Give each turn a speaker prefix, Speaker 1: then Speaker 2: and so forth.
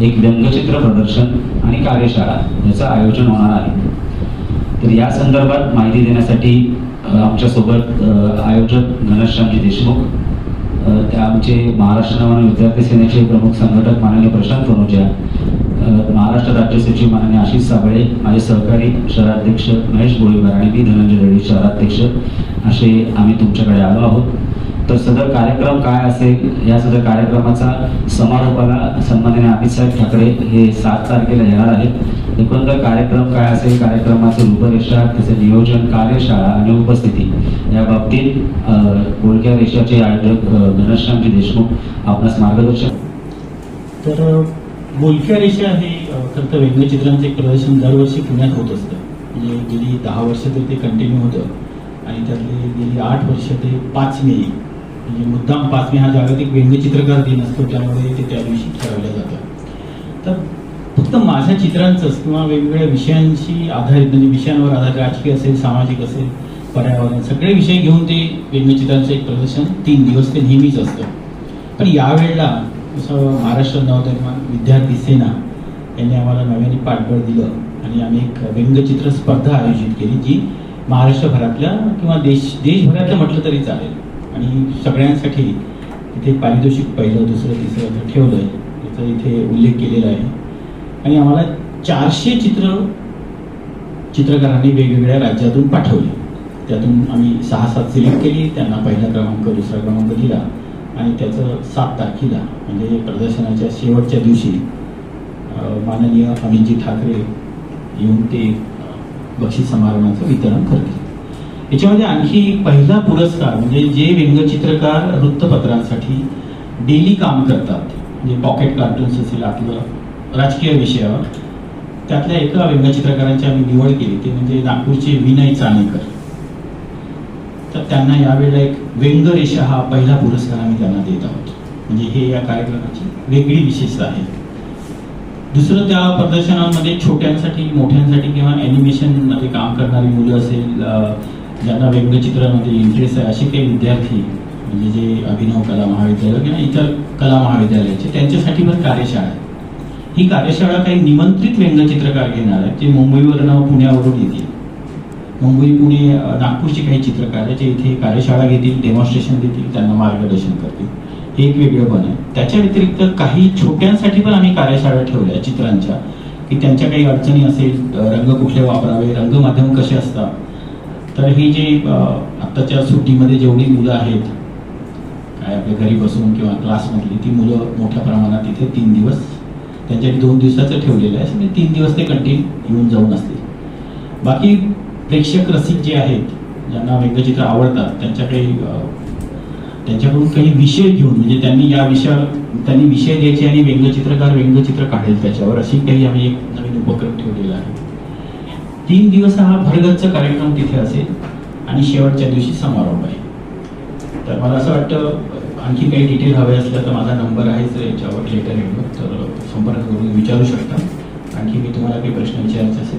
Speaker 1: एक व्यंगचित्र प्रदर्शन आणि कार्यशाळा याचं आयोजन होणार आहे. तर या संदर्भात माहिती देण्यासाठी आमच्यासोबत आयोजक घनश्यामजी देशमुख ते त्या आमचे महाराष्ट्र नवन विद्यार्थी सेनेचे प्रमुख संघटक माननीय प्रशांत कनोजिया महाराष्ट्र राज्य सचिव माननीय आशिष साबळे माझे सहकारी शहराध्यक्ष महेश गोळीबार आणि मी धनंजय रेड्डी शहराध्यक्ष असे आम्ही तुमच्याकडे आलो आहोत. तर सदर कार्यक्रम काय असेल या सदर कार्यक्रमाचा समारोपाला सन्माननीय अमित साहेब ठाकरे हे सात तारखेला येणार आहेत. एकंदर कार्यक्रम काय असेल? कार्यक्रमाचे रूपरेषा त्याचे नियोजन कार्यशाळा आणि उपस्थिती या बाबतीत बोलक्या रेषाचे आयोजक घनश्यामजी देशमुख आपणास मार्गदर्शन
Speaker 2: तर बोलक्या रेषा हे खरं तर व्यंगचित्रांचं एक प्रदर्शन दरवर्षी पुण्यात होत असतं. म्हणजे गेली दहा वर्ष तर ते कंटिन्यू होतं आणि त्यातले गेली आठ वर्ष ते पाच मे म्हणजे मुद्दाम पाचवी हा जागतिक व्यंगचित्रकार दिन असतो त्यामुळे ते त्या दिवशी ठरवलं जातं तर फक्त माझ्या चित्रांचंच किंवा वेगवेगळ्या विषयांशी आधारित म्हणजे विषयांवर आधारित राजकीय असेल सामाजिक असेल पर्यावरण सगळे विषय घेऊन ते व्यंगचित्रांचं एक प्रदर्शन तीन दिवस ते नेहमीच असतं. पण यावेळेला जसं महाराष्ट्र नवनिर्माण विद्यार्थी सेना यांनी आम्हाला नव्याने पाठबळ दिलं आणि आम्ही एक व्यंगचित्र स्पर्धा आयोजित केली जी महाराष्ट्रभरातल्या किंवा देश देशभरातलं म्हटलं तरी चालेल. आणि सगळ्यांसाठी इथे पारितोषिक पहिलं दुसरं तिसरं असं ठेवलं आहे त्याचा इथे उल्लेख केलेला आहे. आणि आम्हाला चारशे चित्र चित्रकारांनी वेगवेगळ्या राज्यातून पाठवली. त्यातून आम्ही सहा सात सिलेक्ट केली त्यांना पहिला क्रमांक दुसरा क्रमांक दिला आणि त्याचं सात तारखेला म्हणजे प्रदर्शनाच्या शेवटच्या दिवशी माननीय अमितजी ठाकरे येऊन ते बक्षीस समारंभाचं वितरण करतील. याच्यामध्ये आणखी पहिला पुरस्कार म्हणजे जे व्यंगचित्रकार वृत्तपत्रांसाठी डेली काम करतात म्हणजे पॉकेट कार्टून्स असेल आपलं राजकीय विषयावर त्यातल्या एका व्यंगचित्रकारांची आम्ही निवड केली ते म्हणजे नागपूरचे विनय चाणेकर. तर त्यांना यावेळेला एक व्यंगरेषा हा पहिला पुरस्कार आम्ही त्यांना देत आहोत. म्हणजे हे या कार्यक्रमाची वेगळी विशेषता आहे. दुसरं त्या प्रदर्शनामध्ये छोट्यांसाठी मोठ्यांसाठी किंवा ॲनिमेशनमध्ये काम करणारी मुलं असेल अं, ज्यांना व्यंगचित्रामध्ये इंटरेस्ट आहे असे काही विद्यार्थी म्हणजे जे अभिनव कला महाविद्यालय किंवा इतर कला महाविद्यालयाचे त्यांच्यासाठी पण कार्यशाळा आहे. ही कार्यशाळा काही निमंत्रित व्यंगचित्रकार घेणार आहेत जे मुंबईवरनं पुण्यावरून येतील. मुंबई पुणे नागपूरचे काही चित्रकार आहे जे इथे कार्यशाळा घेतील डेमॉन्स्ट्रेशन देतील त्यांना मार्गदर्शन करतील. हे एक वेगळं पण आहे. त्याच्या व्यतिरिक्त काही छोट्यांसाठी पण आम्ही कार्यशाळा ठेवल्या चित्रांच्या की त्यांच्या काही अडचणी असेल रंग कुठले वापरावे रंगमाध्यम कसे असतात तर ही जे आत्ताच्या सुट्टीमध्ये जेवढी मुलं आहेत काय आपल्या घरी बसून किंवा क्लासमधली ती मुलं मोठ्या प्रमाणात इथे तीन दिवस त्यांच्यासाठी दोन दिवसाचं ठेवलेलं आहे म्हणजे तीन दिवस ते कंटिन्यू येऊन जाऊन असतील बाकी प्रेक्षक रसिक जे आहेत ज्यांना व्यंगचित्र आवडतात त्यांच्याकडे काही त्यांच्याकडून काही विषय घेऊन म्हणजे त्यांनी या विषयावर त्यांनी विषय द्यायचे आणि व्यंगचित्रकार व्यंगचित्र काढेल त्याच्यावर अशी काही आम्ही एक नवीन उपक्रम ठेवलेला आहे. तीन दिवस हा भरगच्च कार्यक्रम तिथे असेल आणि शेवटच्या दिवशी समारोप आहे. तर मला असं वाटतं आणखी काही डिटेल हवे असल्या तर माझा नंबर आहेच याच्यावर लेटर येतो. तर संपर्क करून विचारू शकता. आणखी मी तुम्हाला काही प्रश्न विचारायचे असेल